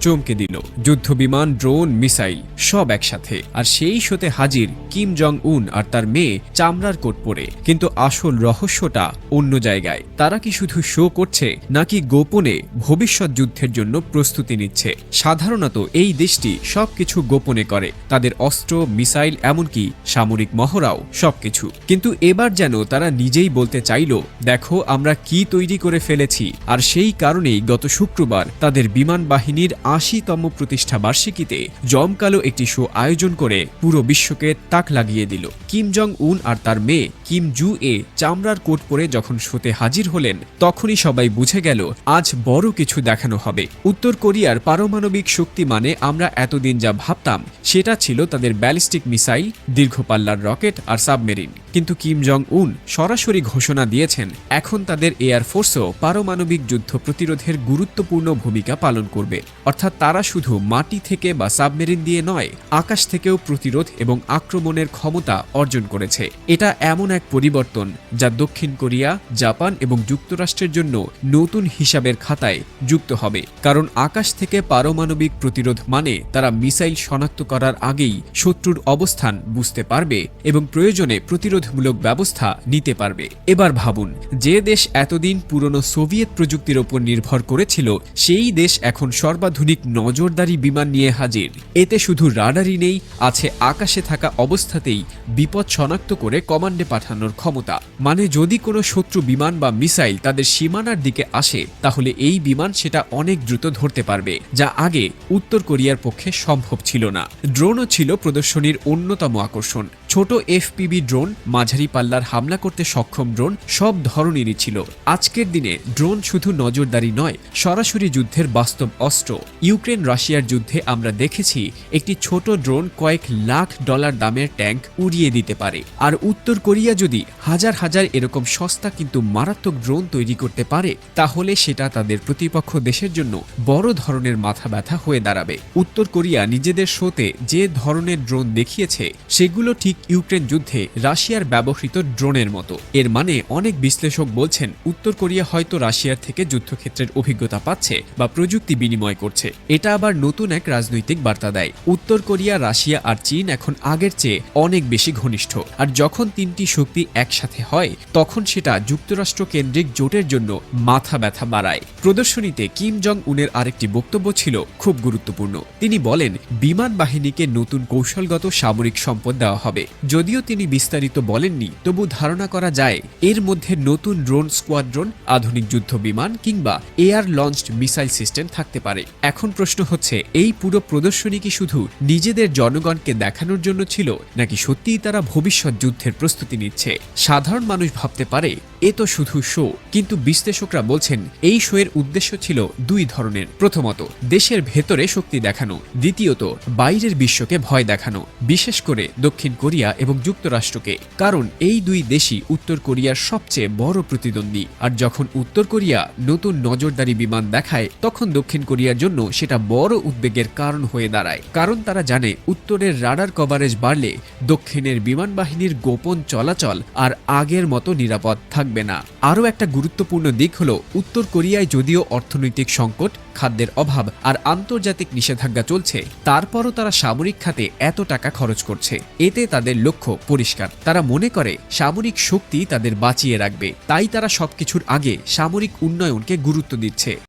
চমকে দিল। যুদ্ধ বিমান, ড্রোন, মিসাইল সব একসাথে। আর সেই শোতে হাজির কিম জং উন আর তার মেয়ে চামড়ার কোট পরে। কিন্তু আসল রহস্যটা অন্য জায়গায়। তারা কি শুধু শো করছে, নাকি গোপনে ভবিষ্যৎ যুদ্ধের জন্য প্রস্তুতি নিচ্ছে? সাধারণত এই দেশটি সবকিছু গোপনে করে। তাদের অস্ত্র, মিসাইল, এমনকি সামরিক মহড়াও সবকিছু। কিন্তু এবার যেন তারা নিজেই বলতে চাইল, দেখো আমরা কি তৈরি করে ফেলেছি। আর সেই কারণেই গত শুক্রবার তাদের বিমান বাহিনীর আশিতম প্রতিষ্ঠা বার্ষিকীতে জমকালো একটি শো আয়োজন করে পুরো বিশ্বকে তাক লাগিয়ে দিল। কিম জং উন আর তার মেয়ে কিম জু এ চামড়ার কোট পরে যখন শোতে হাজির হলেন, তখনই সবাই বুঝে গেল, আজ বড় কিছু দেখানো হবে। উত্তর কোরিয়ার পারমাণবিক শক্তি মানে আমরা এতদিন যা ভাবতাম, সেটা ছিল তাদের ব্যালিস্টিক মিসাইল, দীর্ঘ পাল্লার রকেট আর সাবমেরিন। কিন্তু কিম জং উন সরাসরি ঘোষণা দিয়েছেন, এখন তাদের এয়ারফোর্সও পারমাণবিক যুদ্ধ প্রতিরোধের গুরুত্বপূর্ণ ভূমিকা পালন করবে। অর্থাৎ তারা শুধু মাটি থেকে বা সাবমেরিন দিয়ে নয়, আকাশ থেকেও প্রতিরোধ এবং আক্রমণের ক্ষমতা অর্জন করেছে। এটা এমন এক পরিবর্তন যা দক্ষিণ কোরিয়া, জাপান এবং যুক্তরাষ্ট্রের জন্য নতুন হিসাবের খাতায় যুক্ত হবে। কারণ আকাশ থেকে পারমাণবিক প্রতিরোধ মানে তারা মিসাইল শনাক্ত করার আগেই শত্রুর অবস্থান বুঝতে পারবে এবং প্রয়োজনে প্রতিরোধমূলক ব্যবস্থা নিতে পারবে। এবার ভাবুন, যে দেশ এতদিন পুরনো সোভিয়েত প্রযুক্তির ওপর নির্ভর করেছিল, সেই দেশ এখন সর্বাধুনিক নজরদারি বিমান নিয়ে হাজির। এতে শুধু রাডারই নেই, আছে আকাশে থাকা অবস্থাতেই বিপদ শনাক্ত করে কমান্ডে পাঠানোর ক্ষমতা। মানে যদি কোনো শত্রু বিমান বা মিসাইল তাদের সীমানার দিকে আসে, তাহলে এই বিমান সেটা অনেক দ্রুত ধরতে পারবে, যা আগে উত্তর কোরিয়ার পক্ষে সম্ভব ছিল না। ড্রোনও ছিল প্রদর্শনীর অন্যতম আকর্ষণ। ছোট এফপিবি ড্রোন, মাঝারি পাল্লার হামলা করতে সক্ষম ড্রোন, সব ধরনেরই ছিল। আজকের দিনে ড্রোন শুধু নজরদারি নয়, সরাসরি যুদ্ধের বাস্তব অস্ত্র। ইউক্রেন রাশিয়ার যুদ্ধে আমরা দেখেছি একটি ছোট ড্রোন কয়েক লাখ ডলার দামের ট্যাঙ্ক উড়িয়ে দিতে পারে। আর উত্তর কোরিয়া যদি হাজার হাজার এরকম সস্তা কিন্তু মারাত্মক ড্রোন তৈরি করতে পারে, তাহলে সেটা তাদের প্রতিপক্ষ দেশের জন্য বড় ধরনের মাথা ব্যথা হয়ে দাঁড়াবে। উত্তর কোরিয়া নিজেদের শোতে যে ধরনের ড্রোন দেখিয়েছে, সেগুলো ঠিক ইউক্রেন যুদ্ধে রাশিয়ার ব্যবহৃত ড্রোনের মতো। এর মানে অনেক বিশ্লেষক বলছেন, উত্তর কোরিয়া হয়তো রাশিয়ার থেকে যুদ্ধক্ষেত্রের অভিজ্ঞতা পাচ্ছে বা প্রযুক্তি বিনিময় করছে। এটা আবার নতুন এক রাজনৈতিক বার্তা দেয়। উত্তর কোরিয়া, রাশিয়া আর চীন এখন আগের চেয়ে অনেক বেশি ঘনিষ্ঠ। আর যখন তিনটি শক্তি একসাথে হয়, তখন সেটা যুক্তরাষ্ট্র কেন্দ্রিক জোটের জন্য মাথা ব্যথা বাড়ায়। প্রদর্শনীতে কিম জং উনের আরেকটি বক্তব্য ছিল খুব গুরুত্বপূর্ণ। তিনি বলেন, বিমান বাহিনীকে নতুন কৌশলগত সামরিক সম্পদ দেওয়া হবে। যদিও তিনি বিস্তারিত বলেননি, তবু ধারণা করা যায় এর মধ্যে নতুন ড্রোন স্কোয়াড্রন, আধুনিক যুদ্ধ বিমান কিংবা এয়ার লঞ্চড মিসাইল সিস্টেম থাকতে পারে। এখন প্রশ্ন হচ্ছে, এই পুরো প্রদর্শনী কি শুধু নিজেদের জনগণকে দেখানোর জন্য ছিল, নাকি সত্যিই তারা ভবিষ্যৎ যুদ্ধের প্রস্তুতি নিচ্ছে? সাধারণ মানুষ ভাবতে পারে, এ তো শুধু শো। কিন্তু বিশ্লেষকরা বলছেন, এই শো এর উদ্দেশ্য ছিল দুই ধরনের। প্রথমত, দেশের ভেতরে শক্তি দেখানো। দ্বিতীয়ত, বাইরের বিশ্বকে ভয় দেখানো। বিশেষ করে দক্ষিণ কোরিয়া এবং যুক্তরাষ্ট্রকে, কারণ এই দুই দেশই উত্তর কোরিয়ার সবচেয়ে বড় প্রতিদ্বন্দ্বী। আর যখন উত্তর কোরিয়া নতুন নজরদারি বিমান দেখায়, তখন দক্ষিণ কোরিয়ার জন্য সেটা বড় উদ্বেগের কারণ হয়ে দাঁড়ায়। কারণ তারা জানে, উত্তরের রাডার কভারেজ বাড়লে দক্ষিণের বিমান বাহিনীর গোপন চলাচল আর আগের মতো নিরাপদ থাকবে না। আরও একটা গুরুত্বপূর্ণ দিক হলো, উত্তর কোরিয়ায় যদিও অর্থনৈতিক সংকট খাদ্যের অভাব আর আন্তর্জাতিক নিষেধাজ্ঞা চলছে, তারপরও তারা সামরিক খাতে এত টাকা খরচ করছে। এতে তাদের লক্ষ্য পরিষ্কার। তারা মনে করে, সামরিক শক্তি তাদের বাঁচিয়ে রাখবে। তাই তারা সবকিছুর আগে সামরিক উন্নয়নকে গুরুত্ব দিচ্ছে।